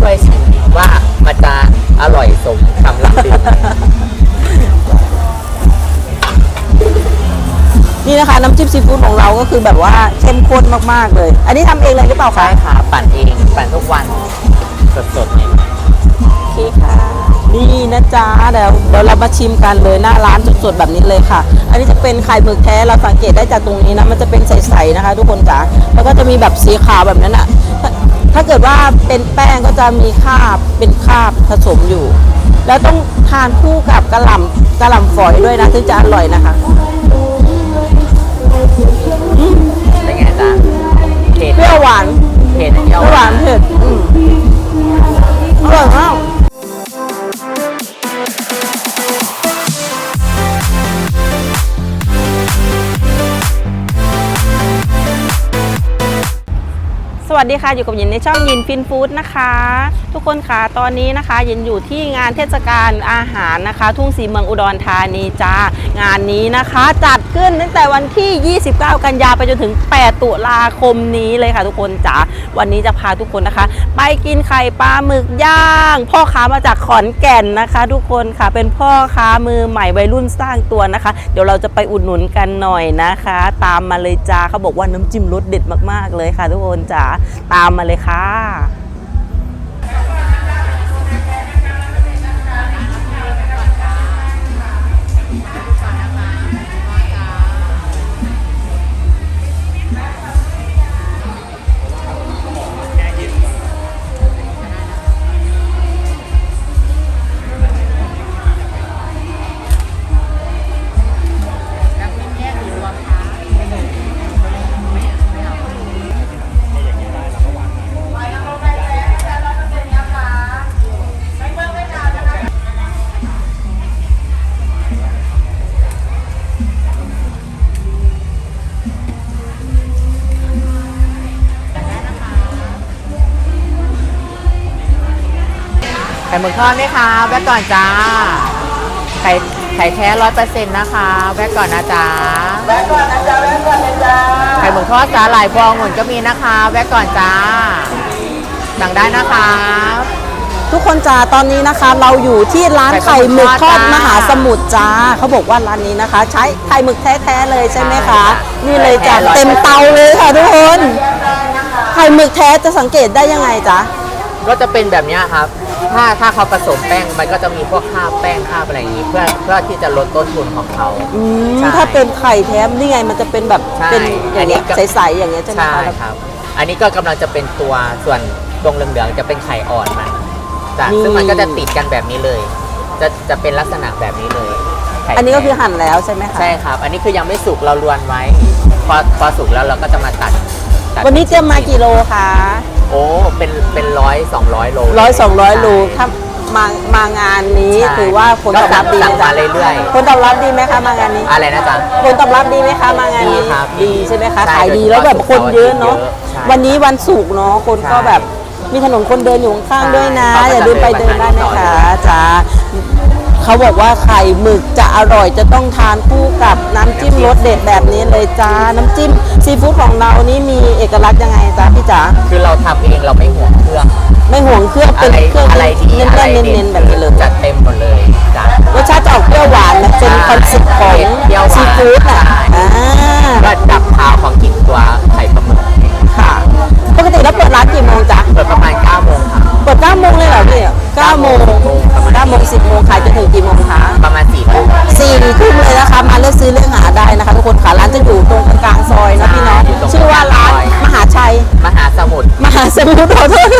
ช่วยชิมว่ามันจะอร่อยสมคำล่ำลือไหมนี่นะคะน้ำจิ้มซีฟู้ดของเราก็คือแบบว่าเข้มข้นมากๆเลย อันนี้ทำเองเลยหรือเปล่าใช่คะค่ะปั่นเองปั่นทุกวันสดๆเนี่ยโอเคค่ะนี่นะจ๊ะเดี๋ยวเดี๋ยวเรามาชิมกันเลยหน้าร้านสดๆแบบนี้เลยค่ะ อันนี้จะเป็นไข่หมึกแท้เราสังเกตได้จากตรงนี้นะมันจะเป็นใสๆนะคะ ทุกคนจ๋าแล้วก็จะมีแบบสีขาวแบบนั้นอะ ถ้าถ้าเกิดว่าเป็นแป้งก็จะมีคราบเป็นคราบผสมอยู่ แล้วต้องทานคู่กับกระหล่ำกระหล่ำฝอยด้วยนะถึงจะอร่อยนะคะเป็นไงจ๊ะเผ็ดเปรี้ยวหวานเผ็ดเปรี้ยวหวานเผ็ดอืมอร่อยมาก วัสดีค่ะอยู่กับยินในช่องยินฟินฟู้ดนะคะ ทุกคนค่ะตอนนี้นะคะ ยินอยู่ที่งานเทศกาลอาหารนะคะ ทุ่งสีเมืองอุดรธานีจ้างานนี้นะคะ จัดขึ้นตั้งแต่วันที่ 29 กันยาไปจนถึง 8 ตุลาคมนี้เลยค่ะ ทุกคนจ๋าวันนี้จะพาทุกคนนะคะ ไปกินไข่ปลาหมึกย่าง พ่อค้ามาจากขอนแก่นนะคะ ทุกคนค่ะเป็นพ่อค้ามือใหม่วัยรุ่นสร้างตัวนะคะ เดี๋ยวเราจะไปอุดหนุนกันหน่อยนะคะ ตามมาเลยจ้าเขาบอกว่าน้ำจิ้มรสเด็ดมากๆเลยค่ะ ทุกคนจ๋าตามมาเลยค่ะ ข่หมึกทอดไหมคะแวะก่อนจ้า ไข่ไข่แท้ร้อยเปอร์เซ็นต์นะคะแวะก่อนนะจ๊ะแวะก่อนนะจ๊ะแวะก่อนนะจ๊ะไข่หมึกทอดสาหร่ายพวงหุ่นก็มีนะคะ แวะก่อนจ้าสั่งได้นะคะ ทุกคนจ้าตอนนี้นะคะ เราอยู่ที่ร้านไข่หมึกทอดมหาสมุทรจ้าเขาบอกว่าร้านนี้นะคะ ใช้ไข่หมึกแท้ๆเลยใช่ไหมคะ นี่เลยจ้ะเต็มเตาเลยค่ะทุกคนไข่หมึกแท้จะสังเกตได้ยังไงจ๊ะก็จะเป็นแบบเนี้ยครับ ถ้าถ้าเขาผสมแป้งมันก็จะมีพวกคราบแป้งคราบอะไรอย่างนี้เพื่อเพื่อที่จะลดต้นทุนของเขา อืมใช่ถ้าเป็นไข่แท้นี่ไงมันจะเป็นแบบใช่เป็นอย่างเงี้ยอันนี้ก็ ใสๆอย่างเงี้ยใช่ไหมใช่คะครับ อันนี้ก็กำลังจะเป็นตัวส่วนตรงเหลืองๆจะเป็นไข่อ่อนมันจ้ะซึ่งมันก็จะติดกันแบบนี้เลย จะจะเป็นลักษณะแบบนี้เลยไข่อันนี้ก็คือแท้หั่นแล้วใช่ไหมคะใช่ครับ อันนี้คือยังไม่สุกเราลวนไว้ พอพอสุกแล้วเราก็จะมาตัดตัดวันนี้เตรียมมากี่โลคะ โอ้ เป็นเป็นร้อยสองร้อยโลร้อยสองร้อยโลใช่ถ้ามามางานนี้ใช่ถือว่าผลตอบรับดีสั่งนะจ๊ะมาเรื่อยๆผลตอบรับดีไหมคะมางานนี้อะไรนะจ๊ะ ผลตอบรับดีไหมคะมางานนี้ดีครับดีใช่ไหมคะใช่ขายดีโดยเฉพาะแล้วแบบคนเยอะเนาะเสาร์อาทิตย์เยอะใช่วันนี้วันศุกร์เนาะคนก็ใช่แบบมีถนนคนเดินอยู่ข้างๆด้วยนะ ใช่อย่าลืมไปเดินได้นะคะจ้า เขาบอกว่าไข่หมึกจะอร่อยจะต้องทานคู่กับน้ำจิ้มรสเด็ดแบบนี้เลยจ้า น้ำจิ้มซีฟู้ดของเรานี่มีเอกลักษณ์ยังไงจ้าพี่จ๋าคือเราทำเองเราไม่ห่วงเครื่องไม่ห่วงเครื่องเป็นอะไรเครื่องอะไรดีเน้นอะไรๆเน้นๆแบบนี้เลยจัดเต็มหมดเลยจ้ะ รสชาติจะออกเปรี้ยวหวานนะเป็นคอนเซ็ปต์ของเปรี้ยวหวาน ซีฟู้ดอะใช่อ่า ก็ดับขาวของก มหาสมุทรขอโทษ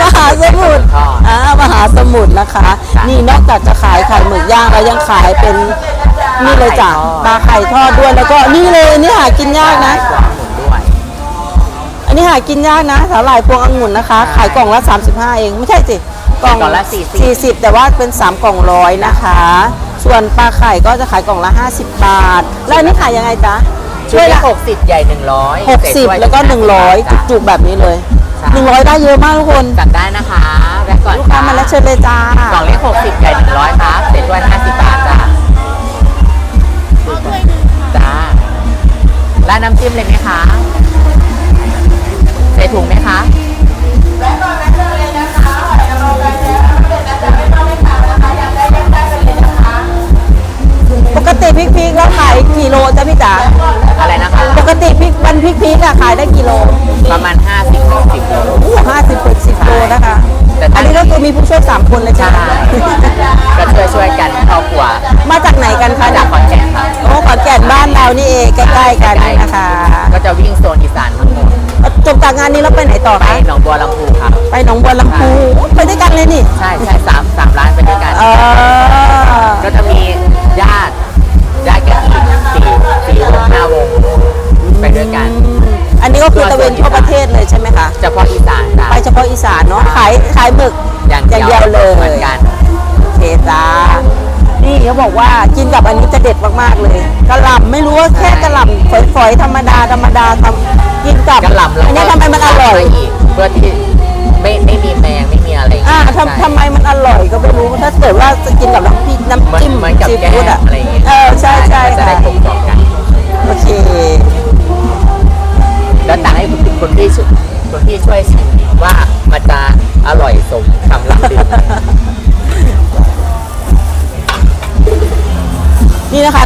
มหาสมุทรทอดอ่ามหาสมุทรนะคะจ้ะนี่นอกจากจะขายไข่หมึกย่างแล้วยังขายเป็นนี่เลยจ้ะปลาไข่ทอดด้วยแล้วก็นี่เลยนี่หากินยากนะกวางหมุนด้วยอันนี้หากินยากนะสาหร่ายพวงองุ่นนะคะ ขายกล่องละ 35 เองไม่ใช่สิกล่องละ40 40 แต่ว่าเป็น 3 กล่องร้อยนะคะ ส่วนปลาไข่ก็จะขายกล่องละ 50 บาท แล้วอันนี้ขายยังไงจ๊ะช่ช่ววยยละละ60 ใหญ่ 100 60 แล้วก็ 100 จุกๆแบบนี้เลย ใช่100ได้เยอะมากทุกคนสั่งได้นะคะแวะก่อนลูกค้ามาแล้วเชิญเลยจ้ากล่องเล็ก60ใหญ่100ครับเสร็จด้วย50บาทจ้าจ้าร้านน้ำจิ้มเลยไหมคะ สามคนเลยใช่ใช่ไหมก็ช่วยช่วยๆกันครอบครัวมาจากไหนกันคะมาจากขอนแก่นครับโอ้ขอนแก่นบ้านเรานี่เองใกล้ๆกันนี่นะคะก็จะวิ่งโซนอีสานทั้งหมดจบจากงานนี้แล้วไปไหนต่อไปคะหนองบัวลำพูครับ ไปหนองบัวลำพูไปด้วยกันเลยนี่ ใช่ใช่สามสามร้านไปด้วยกัน เออ ก็จะมีญาติญาติกันอีกสี่สี่วงห้าวงไปด้วยกัน อันนี้ก็คือตะเวนทั่วประเทศเลยใช่ไหมคะ เฉพาะอีสานจ้ะไปเฉพาะอีสานเนาะขายขายหมึก อย่างอย่างเดียวเลยเหมือนกันโอเคจ้านี่เขาบอกว่ากินกับอันนี้จะเด็ดมากๆเลยกะหล่ำไม่รู้ว่าแค่กะหล่ำฝอยๆธรรมดาธรรมดาทำกินกับกระหล่ำอันนี้ทำไมมันอร่อยอีกเพื่อที่ไม่ไม่มีแมงไม่มีอะไรย่งอ่าเงี้ยทำทำไมมันอร่อยก็ไม่รู้ถ้าเกิดว่าจะกินกับน้ำพริกน้ำจิ้มเหมือนกับซีแก้ฟู้ดอะ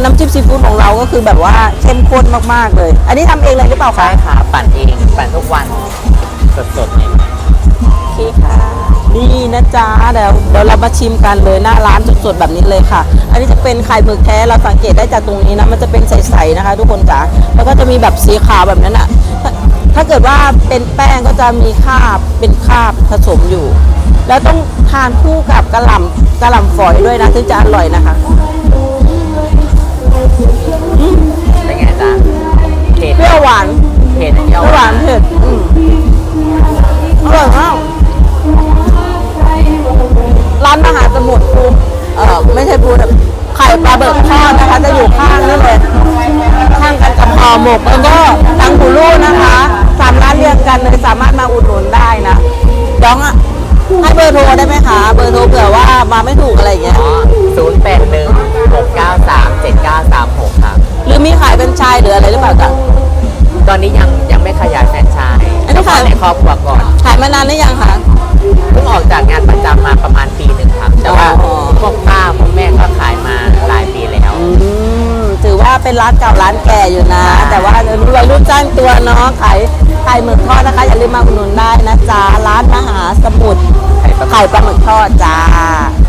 นี่นะคะน้ำจิ้มซีฟู้ดของเราก็คือแบบว่าเข้มข้นมากๆเลย อันนี้ทำเองเลยหรือเปล่าใช่คะค่ะปั่นเองปั่นทุกวันสดๆเลยโอเคค่ะ นี่นะจ๊ะเดี๋ยวเดี๋ยวเรามาชิมกันเลยหน้าร้านสดๆแบบนี้เลยค่ะ อันนี้จะเป็นไข่หมึกแท้เราสังเกตได้จากตรงนี้นะมันจะเป็นใสๆนะคะ ทุกคนจ๋าแล้วก็จะมีแบบสีขาวแบบนั้นอะถ้าถ้าเกิดว่าเป็นแป้งก็จะมีคราบเป็นคราบผสมอยู่ แล้วต้องทานคู่กับกระหล่ำกระหล่ำฝอยด้วยนะถึงจะอร่อยนะคะ เป็นไงจ๊ะเผ็ดเปรี้ยวหวานเผ็ดเปรี้ยวเปรี้ยวหวานเผ็ดอืมอร่อยมากร้านมหาสมุทรปูเออไม่ใช่ปูแบบไข่ปลาเบิกทอดนะคะ จะอยู่ข้างนี่เลยข้างกันกับห่อหมกแล้วก็ตังหูลูกนะคะสามร้านเรียงกันเลยสามารถมาอุดหนุนได้นะย้องอะให้เบอร์โทรได้ไหมคะเบอร์ รืออะไรหรือเปล่าจ๊ะตอนนี้ยังยังไม่ขยายแฟรนไชส์อันนี้เฉพาะขายในครอบครัวก่อน ขายมานานหรือยังคะ เพิ่งออกจากงานประจำมาประมาณปีหนึ่งครับ แต่ว่าอ๋อ พวกป้าพวกแม่ก็ขายมาหลายปีแล้ว อืมถือว่าเป็นร้านเก่าร้านแก่อยู่นะแต่ว่าเดี๋ยวนี้วัยรุ่นจ้างตัวเนาะขายไข่หมึกทอดนะคะ อย่าลืมมาอุดหนุนได้นะจ๊ะ ร้านมหาสมุทรไข่ปลาหมึก ไข่ปลาหมึกทอดจ้าขอบคุณค่ะ